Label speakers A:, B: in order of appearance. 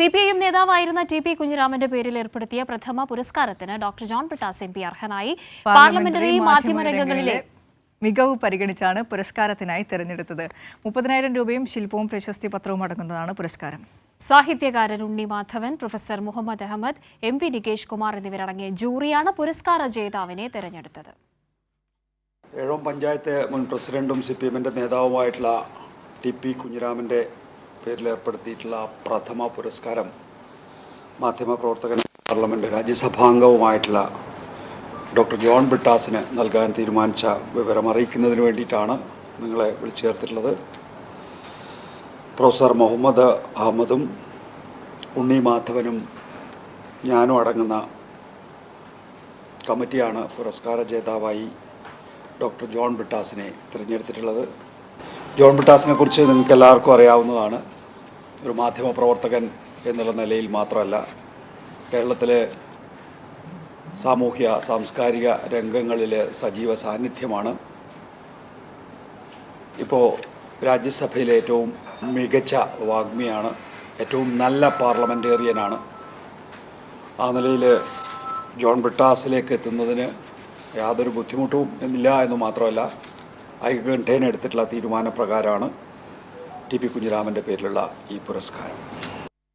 A: C P I M നേതാവായിരുന്ന T P കുഞ്ഞിരാമന്റെ പേരിൽ ഏർപ്പെടുത്തിയ പ്രഥമ പുരസ്കാരത്തിന് doctor John Brittas M P അർഹനായി. പാർലമെന്ററി മാധ്യമരംഗങ്ങളിലെ
B: മികവ് പരിഗണിച്ചാണ് പുരസ്കാരത്തിനായി തിരഞ്ഞെടുത്തത്. മുപ്പതിനായിരം രൂപയും ശില്പവും പ്രശസ്തി പത്രവും അടങ്ങുന്നതാണ് പുരസ്കാരം.
A: സാഹിത്യകാരൻ Unni Madhavan professor Muhammad Ahammed M P Nikesh Kumar എന്നിവരടങ്ങിയ ജൂറിയാണ് പുരസ്കാര ജേതാവിനെ തെരഞ്ഞെടുത്തത്.
C: ഏഴോം പഞ്ചായത്ത് മുൻ പ്രസിഡന്റും സി പി എമ്മിന്റെ നേതാവുമായിട്ടുള്ള ടി പി കുഞ്ഞിരാമന്റെ പേരിൽ ഏർപ്പെടുത്തിയിട്ടുള്ള പ്രഥമ പുരസ്കാരം മാധ്യമപ്രവർത്തകൻ പാർലമെന്റ് രാജ്യസഭാംഗവുമായിട്ടുള്ള ഡോക്ടർ ജോൺ ബിട്ടാസിന് നൽകാൻ തീരുമാനിച്ച വിവരം അറിയിക്കുന്നതിന് വേണ്ടിയിട്ടാണ് നിങ്ങളെ വിളിച്ചു ചേർത്തിട്ടുള്ളത് പ്രൊഫസർ മുഹമ്മദ് അഹമ്മദും ഉണ്ണി മാധവനും ഞാനും അടങ്ങുന്ന കമ്മിറ്റിയാണ് പുരസ്കാര ജേതാവായി ഡോക്ടർ ജോൺ ബിട്ടാസിനെ തിരഞ്ഞെടുത്തിട്ടുള്ളത്. ജോൺ ബ്രിട്ടാസിനെ കുറിച്ച് നിങ്ങൾക്ക് എല്ലാവർക്കും അറിയാവുന്നതാണ്. ഒരു മാധ്യമ പ്രവർത്തകൻ എന്നുള്ള നിലയിൽ മാത്രമല്ല കേരളത്തിലെ സാമൂഹ്യ സാംസ്കാരിക രംഗങ്ങളിൽ സജീവ സാന്നിധ്യമാണ്. ഇപ്പോൾ രാജ്യസഭയിലെ ഏറ്റവും മികച്ച വാഗ്മിയാണ് ഏറ്റവും നല്ല പാർലമെന്റേറിയനാണ് ആ നിലയിൽ ജോൺ ബ്രിട്ടാസിലേക്ക് എത്തുന്നതിന് യാതൊരു ബുദ്ധിമുട്ടും എന്നില്ല എന്ന് മാത്രമല്ല ഐകകണ്ഠേന എടുത്തിട്ടുള്ള തീരുമാനപ്രകാരമാണ് ടി പി കുഞ്ഞിരാമന്റെ പേരിലുള്ള ഈ പുരസ്കാരം.